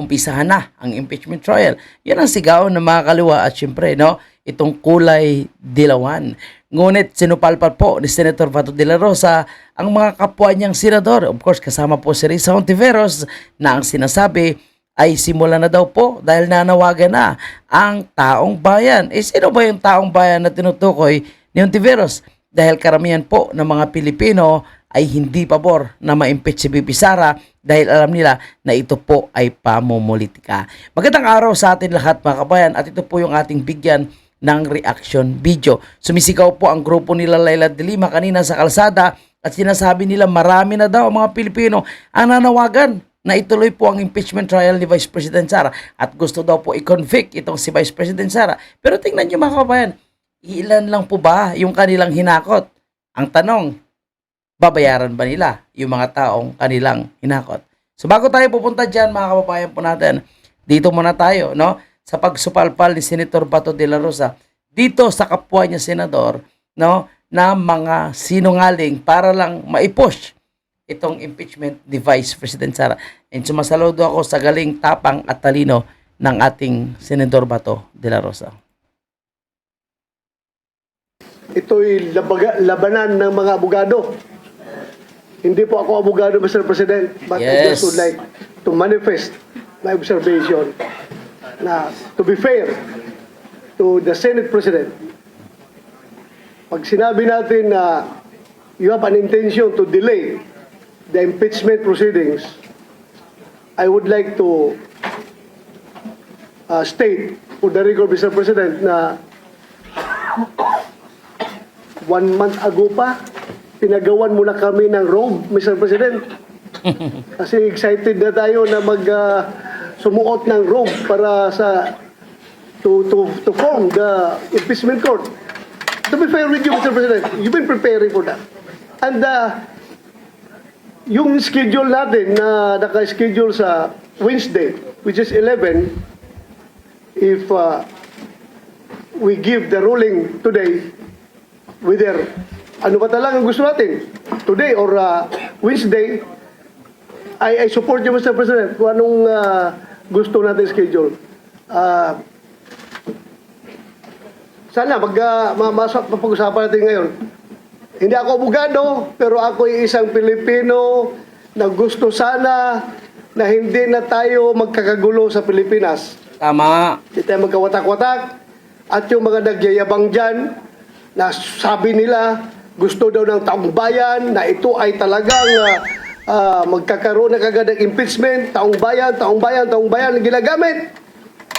umpisahan na ang impeachment trial. Yan ang sigaw ng mga kaliwa at syempre, no, itong kulay dilawan. Ngunit sinupalpal po ni Senator Bato de la Rosa ang mga kapwa niyang senador. Of course, kasama po si Risa Hontiveros na ang sinasabi ay simula na daw po dahil nanawagan na ang taong bayan. Eh sino ba yung taong bayan na tinutukoy ni Hontiveros? Dahil karamihan po ng mga Pilipino ay hindi pabor na ma-impeach si Bibi Sara dahil alam nila na ito po ay pamumulitika. Magandang araw sa atin lahat mga kabayan at ito po yung ating bigyan ng reaction video. Sumisigaw po ang grupo nila Laila de Lima kanina sa kalsada at sinasabi nila marami na daw mga Pilipino ang nanawagan na ituloy po ang impeachment trial ni Vice President Sara at gusto daw po i-convict itong si Vice President Sara. Pero tingnan niyo mga kabayan, ilan lang po ba yung kanilang hinakot? Ang tanong, babayaran ba nila yung mga taong kanilang hinakot? So bago tayo pupunta dyan mga kababayan po natin, dito muna tayo no sa pagsupalpal ni Senator Bato de la Rosa dito sa kapwa niya senador no na mga sinungaling para lang maipush itong impeachment ni Vice President Sara. And sumasaludo ako sa galing tapang at talino ng ating Senador Bato de la Rosa. ito'y labaga, labanan ng mga abogado. Hindi po ako abogado, Mr. President, but I Yes. just would like to manifest my observation na to be fair to the Senate President, pag sinabi natin na you have an intention to delay the impeachment proceedings, I would like to uh, state for the record, Mr. President, na one month ago pa, pinagawan muna kami ng robe, Mr. President. Kasi excited na tayo na mag ah, sumuot ng robe para sa to to to form the impeachment court. To be fair with you, Mr. President, you've been preparing for that. And uh, yung schedule natin na naka-schedule sa Wednesday, which is 11, if uh, we give the ruling today, whether ano ba talaga ang gusto natin, today or uh, Wednesday, I, I support you, Mr. President, kung anong uh, gusto natin schedule. Uh, sana mag, uh, mapag-usapan natin ngayon. Hindi ako abogado, pero ako ay isang Pilipino na gusto sana na hindi na tayo magkakagulo sa Pilipinas. Tama. Hindi tayo magkawatak-watak. At yung mga nagyayabang dyan, na sabi nila, gusto daw ng taong bayan, na ito ay talagang ah, ah, magkakaroon na kagad ng impeachment, taong bayan, taong bayan, taong bayan, ang ginagamit.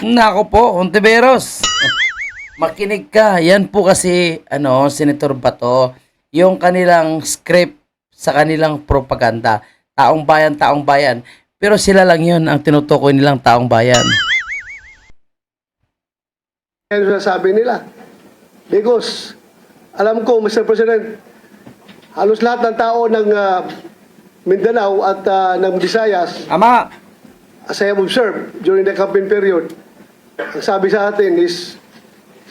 Nako po, Hontiveros. Makinig ka. Yan po kasi, ano, Senator Bato, yung kanilang script sa kanilang propaganda. Taong bayan, taong bayan. Pero sila lang yun ang tinutukoy nilang taong bayan. Yan sabi nila. Because, alam ko, Mr. President, halos lahat ng tao ng ah, Mindanao at ah, ng Visayas, Ama, as I have observed during the campaign period, ang sabi sa atin is,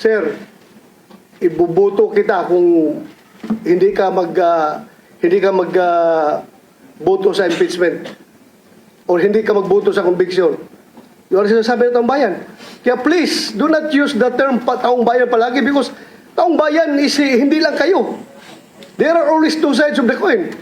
Sir, ibubuto kita kung hindi ka mag ah, hindi ka mag ah, boto sa impeachment or hindi ka magboto sa conviction. Yun ang sinasabi ng taong bayan. Kaya please, do not use the term pa taong bayan palagi because taong bayan is hindi lang kayo. There are always two sides of the coin.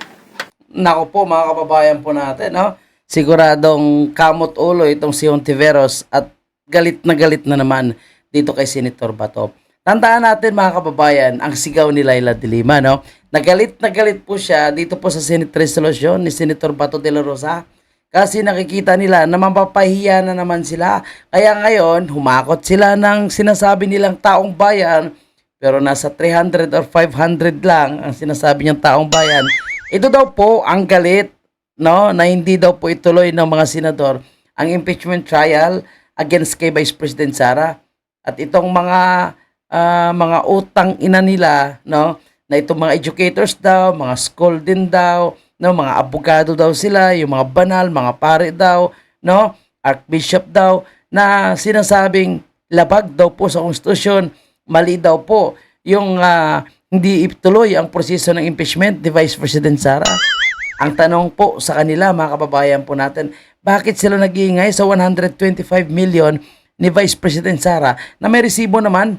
nako po mga kababayan po natin, no? Siguradong kamot ulo itong si Hontiveros at galit na galit na naman dito kay Senator Bato. Tandaan natin mga kababayan, ang sigaw ni Laila de Lima, no? Nagalit na galit po siya dito po sa Senate Resolution ni Senator Bato de la Rosa. Kasi nakikita nila na mapapahiya na naman sila. Kaya ngayon, humakot sila ng sinasabi nilang taong bayan, pero nasa 300 or 500 lang ang sinasabi niyang taong bayan. Ito daw po ang galit no na hindi daw po ituloy ng mga senador ang impeachment trial against kay Vice President Sara. At itong mga ah, mga utang ina nila no na itong mga educators daw, mga school din daw, no, mga abogado daw sila, yung mga banal, mga pare daw, no, archbishop daw na sinasabing labag daw po sa konstitusyon, mali daw po yung ah, hindi ituloy ang proseso ng impeachment ni Vice President Sara. Ang tanong po sa kanila, mga kababayan po natin, Bakit sila nag-iingay sa 125 million ni Vice President Sara na may resibo naman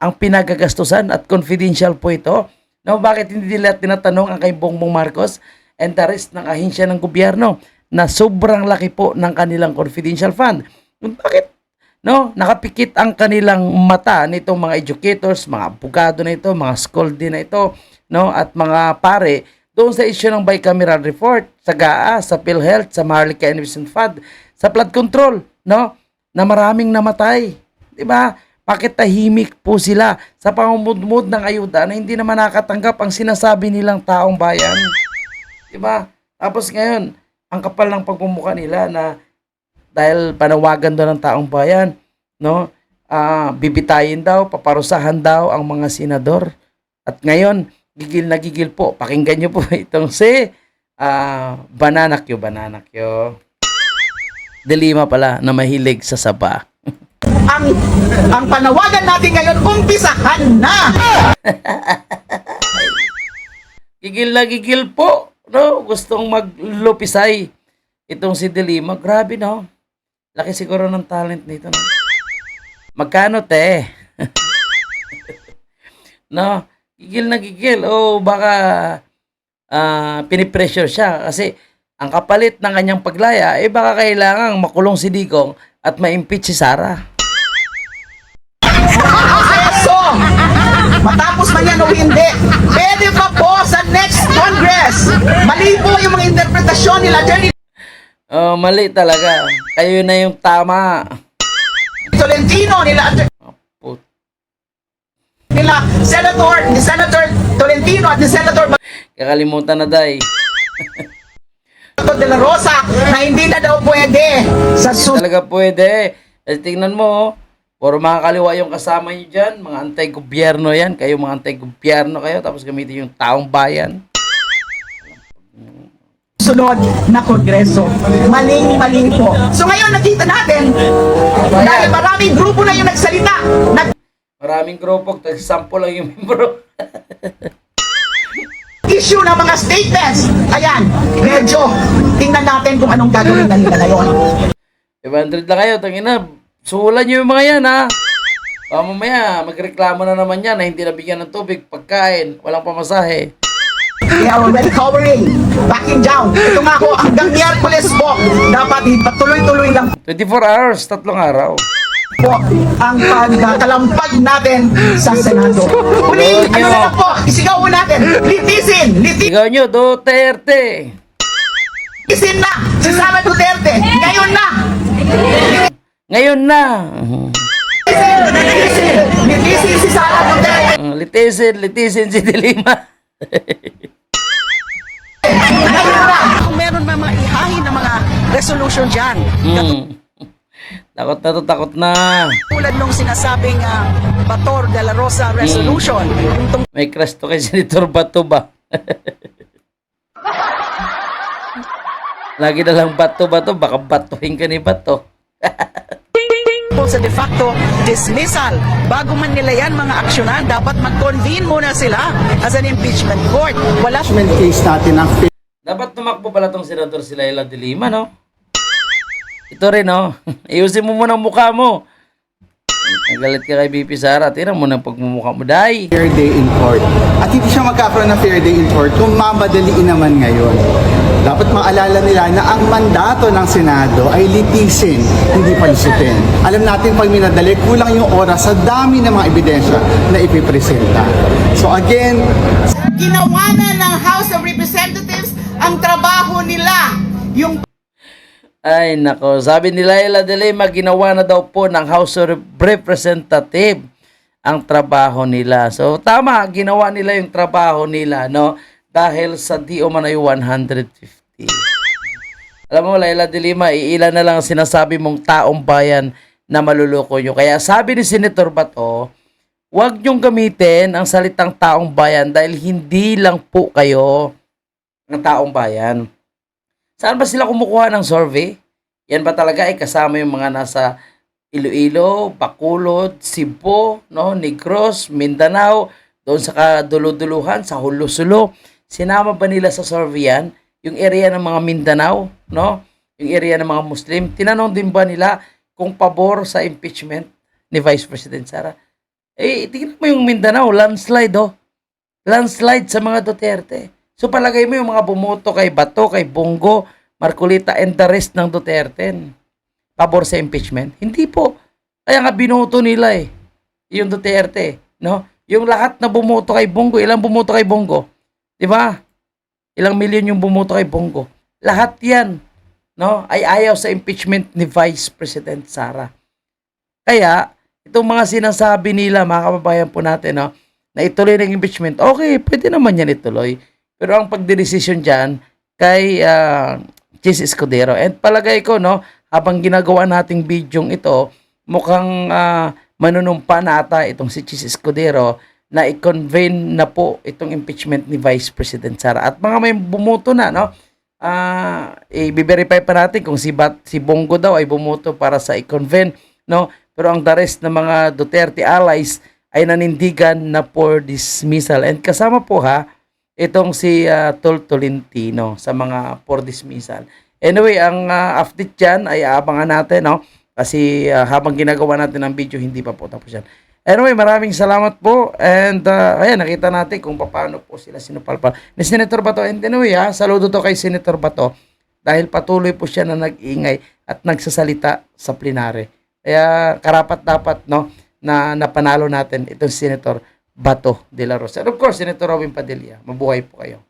ang pinagagastusan at confidential po ito? No, bakit hindi nila tinatanong ang kay Bongbong Marcos and the rest ng ahensya ng gobyerno na sobrang laki po ng kanilang confidential fund? Bakit no, nakapikit ang kanilang mata nitong mga educators, mga abogado na ito, mga scholarly na ito, no, at mga pare doon sa issue ng bicameral report sa GAA, sa PhilHealth, sa Maharlika Investment Fund, sa flood control, no, na maraming namatay. 'Di ba? Bakit tahimik po sila sa pangumudmud ng ayuda na hindi naman nakatanggap ang sinasabi nilang taong bayan? 'Di ba? Tapos ngayon, ang kapal ng pagmumukha nila na dahil panawagan daw ng taong bayan, no? Ah, bibitayin daw, paparusahan daw ang mga senador. At ngayon, gigil na gigil po. Pakinggan niyo po itong si ah, Bananakyo, Bananakyo. Delima pala na mahilig sa saba. ang ang panawagan natin ngayon umpisahan na. Gigil na gigil po. No? Gustong maglupisay itong si Delima. Grabe, no? Laki siguro ng talent nito, no? Magkano, te? no? Gigil na gigil. O baka ah pinipressure siya kasi ang kapalit ng kanyang paglaya, eh baka kailangang makulong si Digong at ma-impeach si Sara. Proseso. Matapos man yan o hindi, pwede pa po sa next Congress. Mali po yung mga interpretasyon nila, Attorney Oh, mali talaga. Kayo na yung tama. Tolentino, nila, Put- nila Senator, ni Senator Tolentino at ni Senator Kakalimutan na. Bato de la Rosa na hindi na daw pwede sa sus Talaga pwede. Kasi tingnan mo, oh. puro mga kaliwa yung kasama nyo dyan. Mga antay-gobyerno yan. Kayo mga antay-gobyerno kayo. Tapos gamitin yung taong bayan. Sunod na kongreso. Maling-mali po. So ngayon nakita natin, dahil maraming grupo na yung nagsalita, nag Maraming grupo. Tag-sample lang yung membro. issue ng mga statements. Ayan, medyo tingnan natin kung anong gagawin na nila ngayon. 500 lang kayo. Tangina. Suhulan nyo yung mga yan, ha? Baka mamaya, magreklamo na naman yan na hindi nabigyan ng tubig, pagkain, walang pamasahe. They are already covering, backing down. Ito nga ako, hanggang Miyerkules po, dapat patuloy-tuloy lang 24 hours, tatlong araw. po ang pagkalampag natin sa Senado. Uli, ano na lang po, isigaw po natin, litisin, Sigaw nyo, Duterte! litisin na si Sara Duterte. Ngayon na, Ngayon na! litisin, litisin, litisin si Sara Duterte. Litisin, litisin si Dilima. Kung meron man mga ihahin na mga resolution dyan, Hmm. Takot na to, takot na. tulad nung sinasabing ah, Bator de la Rosa resolution, tungkol May crush to kay Senator Bato ba? Lagi na lang bato bato, baka batuhin ka ni Bato. sa de facto dismissal. Bago man nila yan mga aksyonan, dapat mag-convene muna sila as an impeachment court. Wala impeachment case natin ang Dapat tumakbo pala tong Senador si Laila de Lima, no? Ito rin, no? Ayusin mo muna ang mukha mo. Nagalit ka kay BP Sara. Tira mo na ang pagmumukha mo, day. fair day in court. At hindi siya magkakaroon ng fair day in court kung mamadaliin naman ngayon. Dapat maalala nila na ang mandato ng Senado ay litisin, hindi palusutin. Alam natin pag minadali, kulang yung oras sa dami ng mga ebidensya na ipipresenta. So again, ginawa na ng House of Representatives ang trabaho nila. Yung Ay, nako. Sabi ni Laila de Lima, ginawa na daw po ng House of Representative ang trabaho nila. So, tama, ginawa nila yung trabaho nila, no? Dahil sa di umano'y 150. Alam mo, Laila de Lima, iilan na lang ang sinasabi mong taong bayan na maluloko nyo. Kaya sabi ni Senator Bato, huwag nyong gamitin ang salitang taong bayan dahil hindi lang po kayo ng taong bayan. Saan ba sila kumukuha ng survey? Yan ba talaga ay kasama yung mga nasa Iloilo, Bacolod, Cebu, no, Negros, Mindanao, doon sa kaduluduluhan, sa Hulusulo. Sinama ba nila sa survey yan? Yung area ng mga Mindanao, no? yung area ng mga Muslim. Tinanong din ba nila kung pabor sa impeachment ni Vice President Sara? Eh, tingnan mo yung Mindanao, landslide oh. Landslide sa mga Duterte. So palagay mo yung mga bumoto kay Bato, kay Bongo, Marcolita, and the rest ng Duterte. Pabor sa impeachment? Hindi po. Kaya nga binoto nila eh. Yung Duterte. No? Yung lahat na bumoto kay Bongo, ilang bumoto kay Bongo? Di ba? Ilang milyon yung bumoto kay Bongo. Lahat yan no, ay ayaw sa impeachment ni Vice President Sara. Kaya, itong mga sinasabi nila, mga kababayan po natin, no, na ituloy ng impeachment, okay, pwede naman yan ituloy. Pero ang pagdedesisyon dyan kay uh, Chis Escudero. And palagay ko, no, habang ginagawa nating bidyong ito, mukhang uh, manunumpa na ata itong si Chis Escudero na i-convene na po itong impeachment ni Vice President Sara. At mga may bumuto na, no, ah i-verify pa natin kung si Bat, si Bongo daw ay bumoto para sa i-convene, no? Pero ang the rest ng mga Duterte allies ay nanindigan na for dismissal. And kasama po ha, itong si uh, Tol Tolentino sa mga for dismissal. Anyway, ang uh, update dyan ay aabangan natin, no? Kasi ah, habang ginagawa natin ang video, hindi pa po tapos yan. Anyway, maraming salamat po. And uh, ayan, nakita natin kung paano po sila sinupalpal. Ni Senator Bato. And anyway, ha, saludo to kay Senator Bato dahil patuloy po siya na nag-ingay at nagsasalita sa plenary. Kaya karapat dapat no na napanalo natin itong Senator Bato de la Rosa. And of course, Senator Robin Padilla. Mabuhay po kayo.